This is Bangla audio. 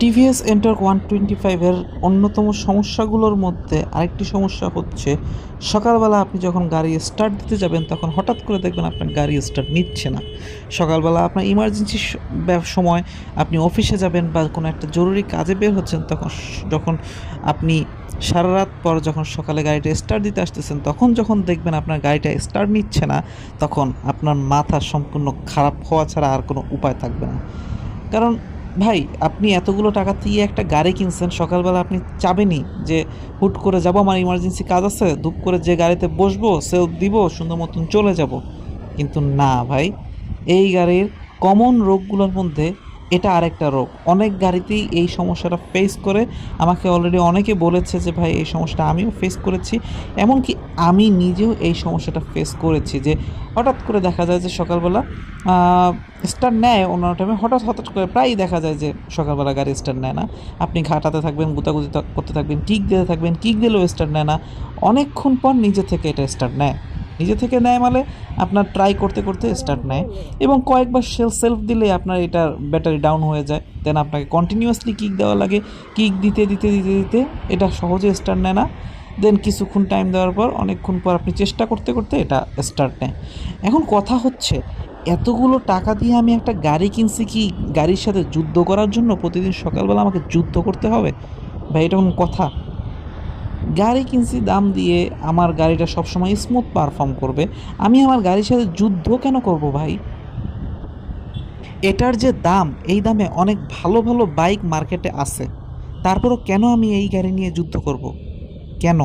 টিভিএস এন্টার ওয়ান টোয়েন্টি ফাইভের অন্যতম সমস্যাগুলোর মধ্যে আরেকটি সমস্যা হচ্ছে, সকালবেলা আপনি যখন গাড়ি স্টার্ট দিতে যাবেন, তখন হঠাৎ করে দেখবেন আপনার গাড়ি স্টার্ট নিচ্ছে না। সকালবেলা আপনার ইমার্জেন্সি সময় আপনি অফিসে যাবেন বা কোনো একটা জরুরি কাজে বের হচ্ছেন, তখন যখন আপনি সারা রাত পর যখন সকালে গাড়িটা স্টার্ট দিতে আসতেছেন, তখন যখন দেখবেন আপনার গাড়িটা স্টার্ট নিচ্ছে না, তখন আপনার মাথা সম্পূর্ণ খারাপ হওয়া ছাড়া আর কোনো উপায় থাকবে না। কারণ ভাই, আপনি এতগুলো টাকা দিয়ে একটা গাড়ি কিনছেন, সকালবেলা আপনি চাবেনি যে হুট করে যাব, আমার ইমার্জেন্সি কাজ আছে, ধূপ করে যে গাড়িতে বসবো সেও দিব, সুন্দর মতন চলে যাব। কিন্তু না ভাই, এই গাড়ির কমন রোগগুলোর মধ্যে এটা আরেকটা রোগ। অনেক গাড়িতেই এই সমস্যাটা ফেস করে। আমাকে অলরেডি অনেকে বলেছে যে, ভাই, এই সমস্যাটা আমিও ফেস করেছি। এমনকি আমি নিজেও এই সমস্যাটা ফেস করেছি যে, হঠাৎ করে দেখা যায় যে, সকালবেলা স্টার্ট নেয় অন্যান্য টাইমে হঠাৎ হঠাৎ করে প্রায়ই দেখা যায় যে, সকালবেলা গাড়ি স্টার্ট নেয় না। আপনি ঘাটাতে থাকবেন, গুতাগুতি করতে থাকবেন কিক দিতে থাকবেন কিক দিলেও স্টার্ট নেয় না। অনেকক্ষণ পর নিজে থেকে এটা স্টার্ট নেয়। নিজে থেকে নেয় মানে আপনার ট্রাই করতে করতে স্টার্ট নেয় এবং কয়েকবার সেল সেলফ দিলে আপনার এটার ব্যাটারি ডাউন হয়ে যায়। দেন আপনাকে কন্টিনিউয়াসলি কিক দেওয়া লাগে। কিক দিতে দিতে দিতে দিতে এটা সহজে স্টার্ট নেয় না। দেন কিছুক্ষণ টাইম দেওয়ার পর, অনেকক্ষণ পর আপনি চেষ্টা করতে করতে এটা স্টার্ট নেয়। এখন কথা হচ্ছে, এতগুলো টাকা দিয়ে আমি একটা গাড়ি কিনছি কি গাড়ির সাথে যুদ্ধ করার জন্য প্রতিদিন সকালবেলা আমাকে যুদ্ধ করতে হবে? ভাই, এটা কোনো কথা? গাড়ি কিনছি, দাম দিয়ে আমার গাড়িটা সবসময় স্মুথ পারফর্ম করবে। আমি আমার গাড়ির সাথে যুদ্ধ কেন করব ভাই? এটার যে দাম, এই দামে অনেক ভালো ভালো বাইক মার্কেটে আছে। তারপরও কেন আমি এই গাড়ি নিয়ে যুদ্ধ করব? কেন?